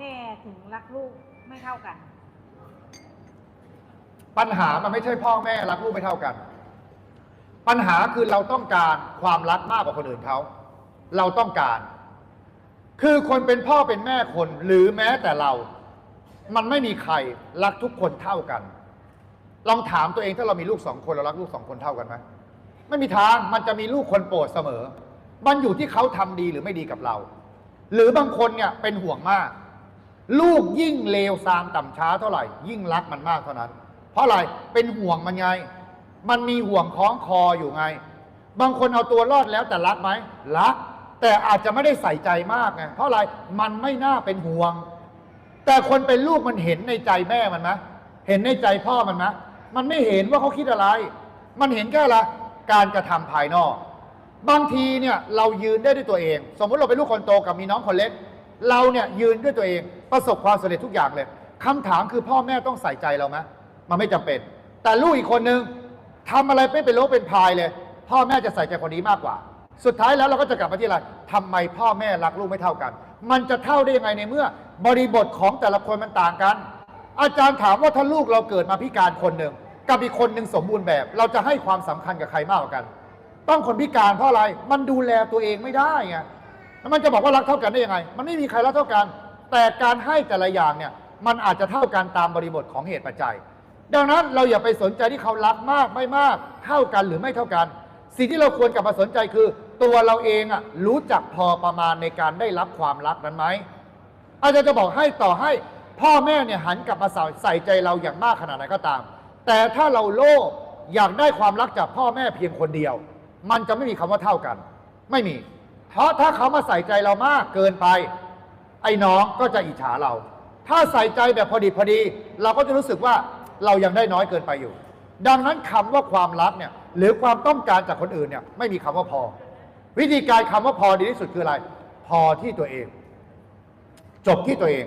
แม่ถึงรักลูกไม่เท่ากัน ปัญหามันไม่ใช่พ่อแม่รักลูกไม่เท่ากัน ปัญหาคือเราต้องการความรักมากกว่าคนอื่นเขา เราต้องการ คือคนเป็นพ่อเป็นแม่คนหรือแม้แต่เรา มันไม่มีใครรักทุกคนเท่ากัน ลองถามตัวเองถ้าเรามีลูกสองคนเรารักลูกสองคนเท่ากันไหมไม่มีทางมันจะมีลูกคนโปรดเสมอ มันอยู่ที่เขาทำดีหรือไม่ดีกับเรา หรือบางคนเนี่ยเป็นห่วงมาก ลูกยิ่งเลวซามต่ำช้าเท่าไหร่ ยิ่งรักมันมากเท่านั้น เพราะอะไรเป็นห่วงมันไง มันมีห่วงคล้องคออยู่ไง บางคนเอาตัวรอดแล้วแต่รักไหมรัก แต่อาจจะไม่ได้ใส่ใจมากไงเพราะอะไรมันไม่น่าเป็นห่วง แต่คนเป็นลูกมันเห็นในใจแม่มันไหมเห็นในใจพ่อมันไหมมันไม่เห็นว่าเขาคิดอะไร มันเห็นแค่ละการกระทำภายนอก บางทีเนี่ยเรายืนได้ด้วยตัวเอง สมมติเราเป็นลูกคนโตกับมีน้องคนเล็ก เราเนี่ยยืนด้วยตัวเองประสบความสำเร็จทุกอย่างเลยคำถามคือพ่อแม่ต้องใส่ใจเราไหมมันไม่จำเป็น แต่ลูกอีกคนนึงทำอะไรไม่เป็นโลเป็นพายเลย พ่อแม่จะใส่ใจคนนี้มากกว่า สุดท้ายแล้วเราก็จะกลับมาที่อะไรทำไมพ่อแม่รักลูกไม่เท่ากัน มันจะเท่าได้ยังไงในเมื่อ บริบทของแต่ละคนมันต่างกัน อาจารย์ถามว่าถ้าลูกเราเกิดมาพิการคนหนึ่งกับอีกคนหนึ่งสมบูรณ์แบบ เราจะให้ความสำคัญกับใครมากกว่ากัน ต้องคนพิการเพราะอะไร มันดูแลตัวเองไม่ได้ไง แล้วมันจะบอกว่ารักเท่ากันได้ยังไง มันไม่มีใครรักเท่ากัน แต่การให้แต่ละอย่างเนี่ย มันอาจจะเท่ากันตามบริบทของเหตุปัจจัย ดังนั้นเราอย่าไปสนใจที่เขารักมากไม่มาก เท่ากันหรือไม่เท่ากัน สิ่งที่เราควรกลับมาสนใจคือ ตัวเราเองอะรู้จักพอประมาณในการได้รับความรักนั้นไหม อาจารย์จะบอกให้ต่อให้พ่อแม่เนี่ยหันกลับมาใส่ใส่ใจเราอย่างมากขนาดไหนก็ตาม แต่ถ้าเราโลภอยากได้ความรักจากพ่อแม่เพียงคนเดียว มันจะไม่มีคำว่าเท่ากัน ไม่มี เพราะถ้าเขามาใส่ใจเรามากเกินไป ไอ้น้องก็จะอิจฉาเรา ถ้าใส่ใจแบบพอดีพอดี เราก็จะรู้สึกว่าเรายังได้น้อยเกินไปอยู่ ดังนั้นคำว่าความรักเนี่ยหรือความต้องการจากคนอื่นเนี่ยไม่มีคำว่าพอ วิธีการคำว่าพอดีที่สุดคืออะไร พอที่ตัวเอง จบที่ตัวเอง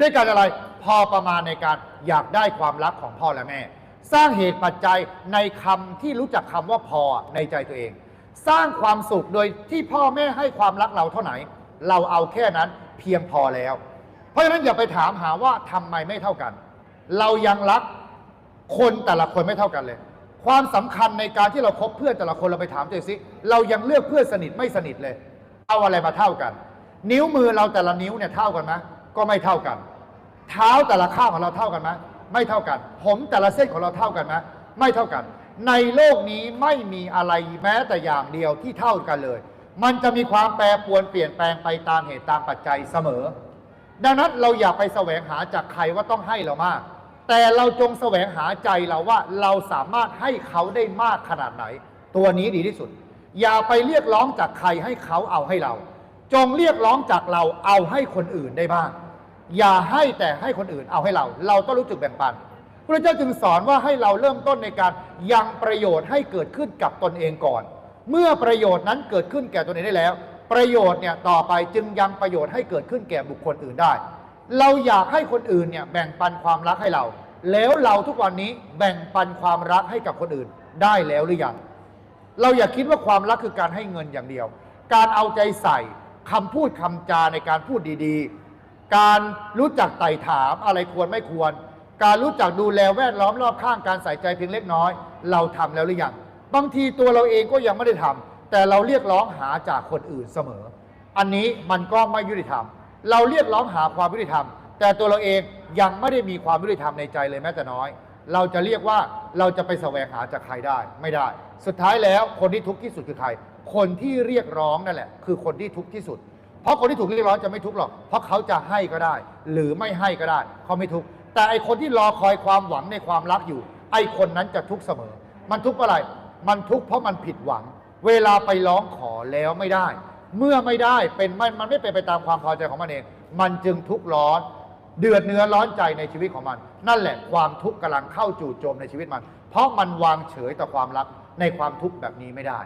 ด้วยการอะไรพอประมาณในการอยากได้ความรักของพ่อและแม่ สร้างเหตุปัจจัยในคำที่รู้จักคำว่าพอในใจตัวเอง สร้างความสุขโดยที่พ่อแม่ให้ความรักเราเท่าไหร่เราเอาแค่นั้นเพียงพอแล้ว เพราะฉะนั้นอย่าไปถามหาว่าทำไมไม่เท่ากัน เรายังรักคนแต่ละคนไม่เท่ากันเลย ความสำคัญในการที่เราคบเพื่อนแต่ละคนเราไปถามตัวเองสิเรายังเลือกเพื่อนสนิทไม่สนิทเลย เอาอะไรมาเท่ากัน นิ้วมือเราแต่ละนิ้วเนี่ยเท่ากันไหมก็ไม่เท่ากัน เท้าแต่ละข้างของเราเท่ากันไหมไม่เท่ากัน ผมแต่ละเส้นของเราเท่ากันไหมไม่เท่ากัน ในโลกนี้ไม่มีอะไรแม้แต่อย่างเดียวที่เท่ากันเลย มันจะมีความแปรปรวนเปลี่ยนแปลงไปตามเหตุตามปัจจัยเสมอ ดังนั้นเราอย่าไปแสวงหาจากใครว่าต้องให้เรามาก แต่เราจงแสวงหาใจเราว่าเราสามารถให้เขาได้มากขนาดไหน ตัวนี้ดีที่สุด อย่าไปเรียกร้องจากใครให้เขาเอาให้เรา จงเรียกร้องจากเราเอาให้คนอื่นได้บ้าง อย่าให้แต่ให้คนอื่นเอาให้เรา เราต้องรู้จึกแบ่งปัน พระเจ้าจึงสอนว่าให้เราเริ่มต้นในการยังประโยชน์ให้เกิดขึ้นกับตนเองก่อน เมื่อประโยชน์นั้นเกิดขึ้นแก่ตนเองได้แล้ว ประโยชน์เนี่ยต่อไปจึงยังประโยชน์ให้เกิดขึ้นแก่บุคคลอื่นได้ เราอยากให้คนอื่นเนี่ยแบ่งปันความรักให้เรา แล้วเราทุกวันนี้แบ่งปันความรักให้กับคนอื่นได้แล้วหรือยังเราอย่าคิดว่าความรักคือการให้เงินอย่างเดียว การเอาใจใส่คำพูดคำจาในการพูดดีๆ การรู้จักไต่ถามอะไรควรไม่ควร การรู้จักดูแลแวดล้อมรอบข้างการใส่ใจเพียงเล็กน้อย เราทำแล้วหรือยังบางทีตัวเราเองก็ยังไม่ได้ทำแต่เราเรียกร้องหาจากคนอื่นเสมอ อันนี้มันก็ไม่ยุติธรรม เราเรียกร้องหาความยุติธรรม แต่ตัวเราเองยังไม่ได้มีความยุติธรรมในใจเลยแม้แต่น้อย เราจะเรียกว่าเราจะไปแสวงหาจากใครได้ไม่ได้ สุดท้ายแล้วคนที่ทุกข์ที่สุดคือใคร คนที่เรียกร้องนั่นแหละ คือคนที่ทุกข์ที่สุด เพราะคนที่ถูกเรียกร้องจะไม่ทุกข์หรอก เพราะเขาจะให้ก็ได้ หรือไม่ให้ก็ได้เขาไม่ทุกข์ แต่ไอคนที่รอคอยความหวังในความรักอยู่ ไอคนนั้นจะทุกข์เสมอ มันทุกข์เพราะอะไร มันทุกข์เพราะมันผิดหวัง เวลาไปร้องขอแล้วไม่ได้ เมื่อไม่ได้เป็นมันมันไม่เป็นไปตามความพอใจของมันเอง มันจึงทุกข์ร้อน เดือดเนื้อร้อนใจในชีวิตของมัน นั่นแหละความทุกข์กำลังเข้าจู่โจมในชีวิตมัน เพราะมันวางเฉยต่อความรักในความทุกข์แบบนี้ไม่ได้